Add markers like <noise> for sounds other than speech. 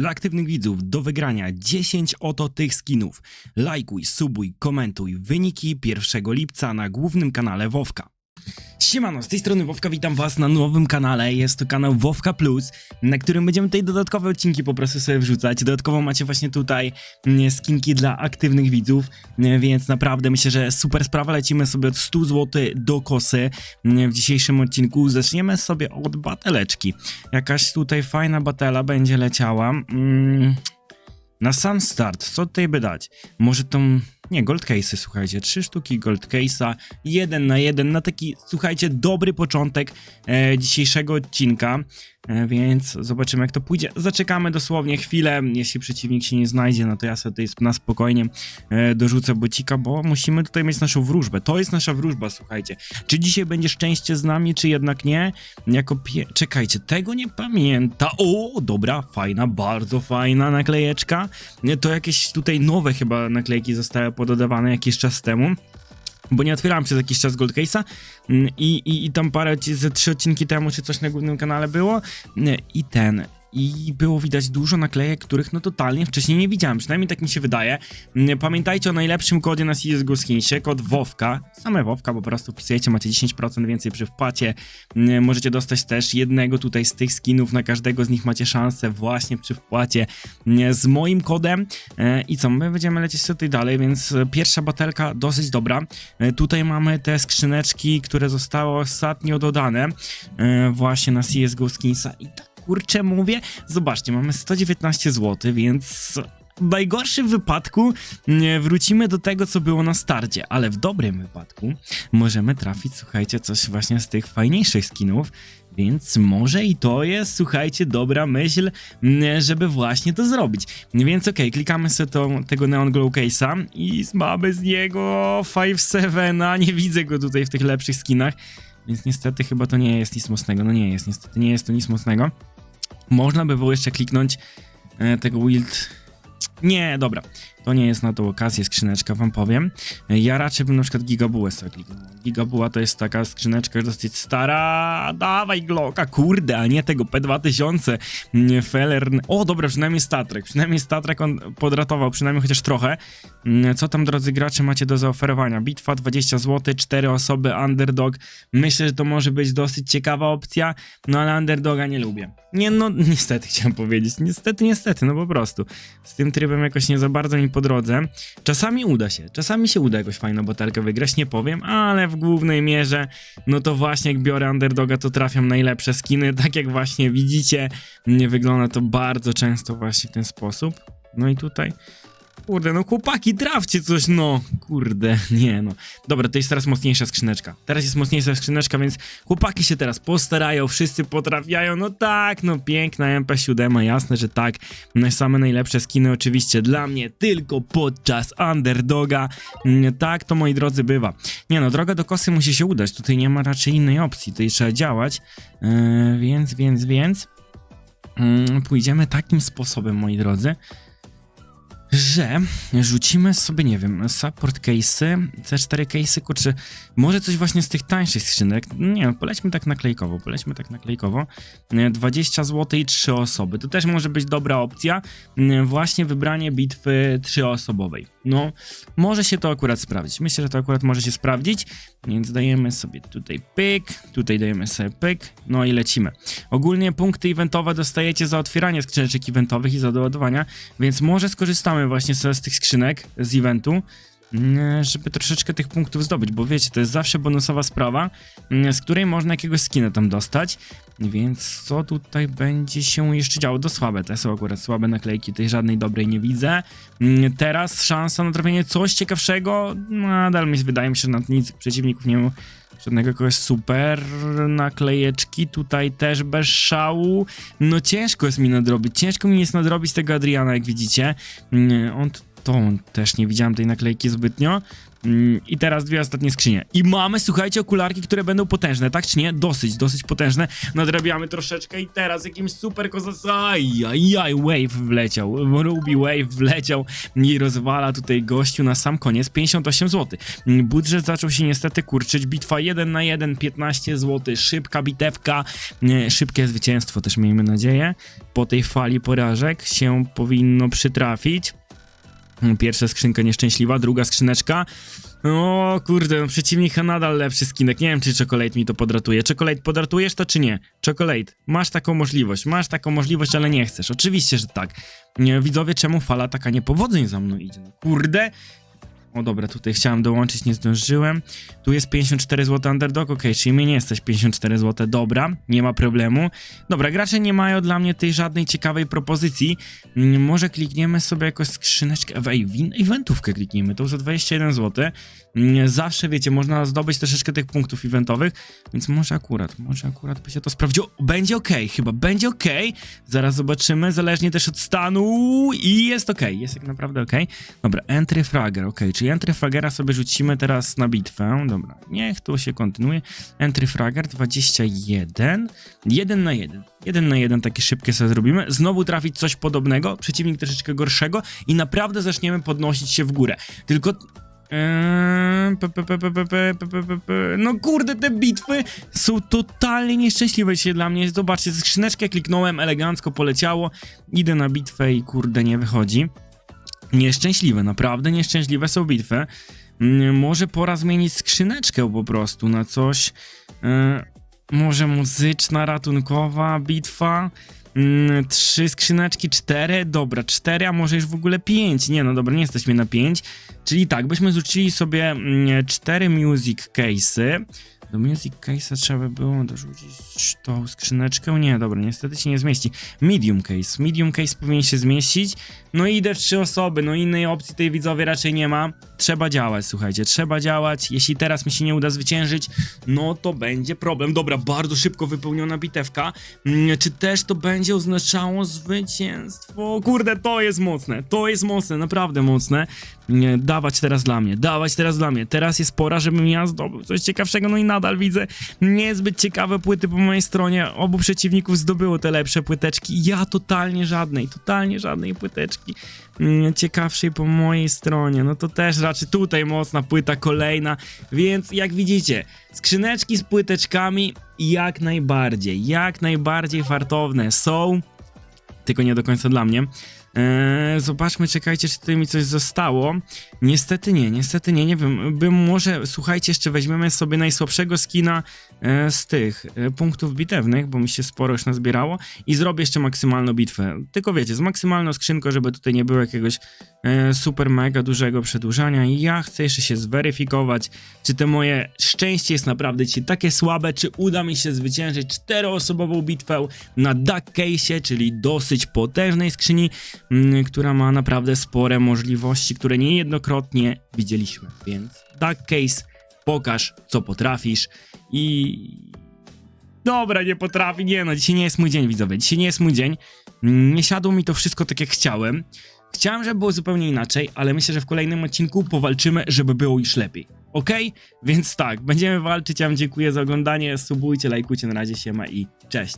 Dla aktywnych widzów do wygrania 10 oto tych skinów. Lajkuj, subuj, komentuj wyniki 1 lipca na głównym kanale Wowka. Siemano, z tej strony Wowka, witam was na nowym kanale, jest to kanał Wowka Plus, na którym będziemy tutaj dodatkowe odcinki po prostu sobie wrzucać, dodatkowo macie właśnie tutaj mm, skinki dla aktywnych widzów, mm, więc naprawdę myślę, że super sprawa, lecimy sobie od 100 zł do kosy Mm, w dzisiejszym odcinku, zaczniemy sobie od bateleczki, jakaś tutaj fajna batela będzie leciała, na sam start, co tutaj by dać? Może tą. Nie, gold case'y, słuchajcie. Trzy sztuki gold case'a, jeden na jeden, na taki, słuchajcie, dobry początek e, dzisiejszego odcinka. E, więc zobaczymy, jak to pójdzie. Zaczekamy dosłownie chwilę. Jeśli przeciwnik się nie znajdzie, no to ja sobie tutaj na spokojnie e, dorzucę bocika, bo musimy tutaj mieć naszą wróżbę. To jest nasza wróżba, słuchajcie. Czy dzisiaj będzie szczęście z nami, czy jednak nie? Jako pie... Czekajcie, tego nie pamięta. O, dobra, fajna, bardzo fajna naklejeczka. Nie, To jakieś tutaj nowe chyba naklejki zostały pododawane jakiś czas temu. Bo nie otwierałem przez jakiś czas Gold Case'a mm, i, i, i tam parę, ze trzy odcinki temu czy coś na głównym kanale było Nie, i ten. I było widać dużo naklejek, których no totalnie wcześniej nie widziałem, przynajmniej tak mi się wydaje. Mm, Pamiętajcie o najlepszym kodzie na CSGO Skinsie, kod WOWKA, same WOWKA po prostu wpisujecie, macie 10% więcej przy wpłacie. Mm, Możecie dostać też jednego tutaj z tych skinów, na każdego z nich macie szansę właśnie przy wpłacie mm, z moim kodem. E, I co, my będziemy lecieć tutaj dalej, więc pierwsza batelka dosyć dobra. E, Tutaj mamy te skrzyneczki, które zostały ostatnio dodane e, właśnie na CSGO Skinsa i tak kurczę mówię, zobaczcie, mamy 119 zł, więc w najgorszym wypadku wrócimy do tego, co było na starcie, ale w dobrym wypadku możemy trafić, słuchajcie, coś właśnie z tych fajniejszych skinów, więc może i to jest, słuchajcie, dobra myśl, żeby właśnie to zrobić. Więc okej, klikamy sobie tego Neon Glow Case'a i mamy z niego 5-7, nie widzę go tutaj w tych lepszych skinach, więc niestety chyba to nie jest nic mocnego, no nie jest, niestety nie jest to nic mocnego. Można by było jeszcze kliknąć e, tego Wild... Nie, dobra. To nie jest na tą okazję skrzyneczka, wam powiem. Ja raczej bym na przykład Gigabułę sobie kliknął. Gigabuła to jest taka skrzyneczka dosyć stara. Dawaj Glocka, kurde, a nie tego P2000. Mm, Feller... O, dobra, przynajmniej statrek. Przynajmniej statrek on podratował, przynajmniej chociaż trochę. Mm, Co tam, drodzy gracze, macie do zaoferowania? Bitwa 20 zł, 4 osoby, underdog. Myślę, że to może być dosyć ciekawa opcja, no ale underdoga nie lubię. Nie, no <laughs> niestety chciałem powiedzieć. Niestety, niestety, no po prostu. Z tym trybem jakoś nie za bardzo mi po drodze. Czasami uda się, czasami się uda jakoś fajną butelkę wygrać, nie powiem, ale w głównej mierze, no to właśnie jak biorę underdoga, to trafiam najlepsze skiny, <laughs> tak jak właśnie widzicie, wygląda to bardzo często właśnie w ten sposób. No i tutaj Kurde, no chłopaki, trafcie coś, no. Kurde, <laughs> nie no. Dobra, to jest teraz mocniejsza skrzyneczka. Teraz jest mocniejsza skrzyneczka, więc chłopaki się teraz postarają, wszyscy potrafiają. No tak, no piękna MP7, jasne, że tak. No, same najlepsze skiny oczywiście dla mnie, tylko podczas underdoga. Mm, Tak to, moi drodzy, bywa. Nie no, droga do kosy musi się udać. Tutaj nie ma raczej innej opcji, tutaj trzeba działać. Yy, więc, więc, więc... Mm, Pójdziemy takim sposobem, moi drodzy że rzucimy sobie, nie wiem, support case'y, C4 case'y, kurczę, może coś właśnie z tych tańszych skrzynek, nie wiem, polećmy tak naklejkowo, polećmy tak naklejkowo, Nie, 20 zł i 3 osoby, to też może być dobra opcja, Nie, właśnie wybranie bitwy 3-osobowej, no, może się to akurat sprawdzić, myślę, że to akurat może się sprawdzić, więc dajemy sobie tutaj pyk, tutaj dajemy sobie pyk, no i lecimy. Ogólnie punkty eventowe dostajecie za otwieranie skrzyneczek eventowych i za doładowania, więc może skorzystamy właśnie sobie z tych skrzynek z eventu, żeby troszeczkę tych punktów zdobyć, bo wiecie, to jest zawsze bonusowa sprawa, mm, z której można jakiegoś skina tam dostać, więc co tutaj będzie się jeszcze działo? Do słabe, te są akurat słabe naklejki, tej żadnej dobrej nie widzę. Mm, Teraz szansa na trafienie coś ciekawszego, nadal mi wydaje mi się, że na nic przeciwników nie ma żadnego kogoś super naklejeczki, tutaj też bez szału. No ciężko jest mi nadrobić, ciężko mi jest nadrobić tego Adriana, jak widzicie. Mm, On to też nie widziałem tej naklejki zbytnio. Mm, I teraz dwie ostatnie skrzynie. I mamy, słuchajcie, okularki, które będą potężne, tak czy nie? Dosyć, dosyć potężne. Nadrabiamy troszeczkę i teraz jakimś super kozas... Ajajaj, Wave wleciał. Ruby Wave wleciał i rozwala tutaj gościu na sam koniec 58 zł. Mm, Budżet zaczął się niestety kurczyć. Bitwa 1 na 1, 15 zł. Szybka bitewka, szybkie zwycięstwo też miejmy nadzieję. Po tej fali porażek się powinno przytrafić. Pierwsza skrzynka nieszczęśliwa, druga skrzyneczka. O kurde, no przeciwnik ma nadal lepszy skinek. Nie wiem, czy Chocolate mi to podratuje. Chocolate, podratujesz to czy nie? Chocolate, masz taką możliwość, masz taką możliwość, ale nie chcesz. Oczywiście, że tak. Widzowie, czemu fala taka niepowodzeń za mną idzie? No kurde. O dobra, tutaj chciałem dołączyć, nie zdążyłem. Tu jest 54 zł underdog, ok, czyli mnie nie jesteś 54 zł, dobra, nie ma problemu. Dobra, gracze nie mają dla mnie tej żadnej ciekawej propozycji. Mm, Może klikniemy sobie jakąś skrzyneczkę, ej, eventówkę klikniemy, to za 21 zł. Mm, Zawsze, wiecie, można zdobyć troszeczkę tych punktów eventowych, więc może akurat, może akurat by się to sprawdziło. Będzie ok, chyba będzie ok. Zaraz zobaczymy, zależnie też od stanu i jest ok, jest jak naprawdę ok. Dobra, entry fragger, ok, Czyli entryfragera sobie rzucimy teraz na bitwę. Dobra, niech to się kontynuuje. Entryfrager 21. 1 na 1. 1 na 1 takie szybkie sobie zrobimy. Znowu trafić coś podobnego, przeciwnik troszeczkę gorszego i naprawdę zaczniemy podnosić się w górę. Tylko no kurde, te bitwy są totalnie nieszczęśliwe się dla mnie. Zobaczcie, skrzyneczkę kliknąłem, elegancko poleciało. Idę na bitwę i kurde, nie wychodzi. Nieszczęśliwe, naprawdę nieszczęśliwe są bitwy. Mm, Może pora zmienić skrzyneczkę po prostu na coś. e, może muzyczna, ratunkowa bitwa. Mm, Trzy skrzyneczki, cztery, dobra, cztery, a może już w ogóle pięć. Nie, no dobra, nie jesteśmy na pięć. Czyli tak, byśmy zrzucili sobie mm, cztery music case'y. Do music case'a trzeba by było dorzucić tą skrzyneczkę. Nie, dobra, niestety się nie zmieści. Medium case. Medium case powinien się zmieścić. No i idę w trzy osoby, no innej opcji tej widzowie raczej nie ma. Trzeba działać, słuchajcie, trzeba działać. Jeśli teraz mi się nie uda zwyciężyć, no to będzie problem. Dobra, bardzo szybko wypełniona bitewka. Mm, Czy też to będzie oznaczało zwycięstwo? Kurde, to jest mocne, to jest mocne, naprawdę mocne. Dawać teraz dla mnie, dawać teraz dla mnie. Teraz jest pora, żebym ja zdobył coś ciekawszego, no i nadal widzę niezbyt ciekawe płyty po mojej stronie. Obu przeciwników zdobyło te lepsze płyteczki. Ja totalnie żadnej, totalnie żadnej płyteczki mm, ciekawszej po mojej stronie. No to też raczej tutaj mocna płyta kolejna, więc jak widzicie, skrzyneczki z płyteczkami jak najbardziej, jak najbardziej fartowne są, tylko nie do końca dla mnie. Eee, zobaczmy, czekajcie, czy tutaj mi coś zostało. Niestety nie, niestety nie, nie wiem. Bym może, słuchajcie, jeszcze weźmiemy sobie najsłabszego skina z tych e, punktów bitewnych, bo mi się sporo już nazbierało i zrobię jeszcze maksymalną bitwę. Tylko wiecie, z maksymalną skrzynką, żeby tutaj nie było jakiegoś e, super mega dużego przedłużania ja chcę jeszcze się zweryfikować, czy to moje szczęście jest naprawdę dzisiaj takie słabe, czy uda mi się zwyciężyć czteroosobową bitwę na Duck Case'ie, czyli dosyć potężnej skrzyni, która ma naprawdę spore możliwości, które niejednokrotnie widzieliśmy. Więc Duck Case, pokaż co potrafisz i... Dobra, nie potrafi, nie no, dzisiaj nie jest mój dzień widzowie, dzisiaj nie jest mój dzień. Nie siadło mi to wszystko tak jak chciałem. Chciałem, żeby było zupełnie inaczej, ale myślę, że w kolejnym odcinku powalczymy, żeby było już lepiej. Ok? Więc tak, będziemy walczyć. Ja wam dziękuję za oglądanie. Subujcie, lajkujcie. Na razie się ma i cześć.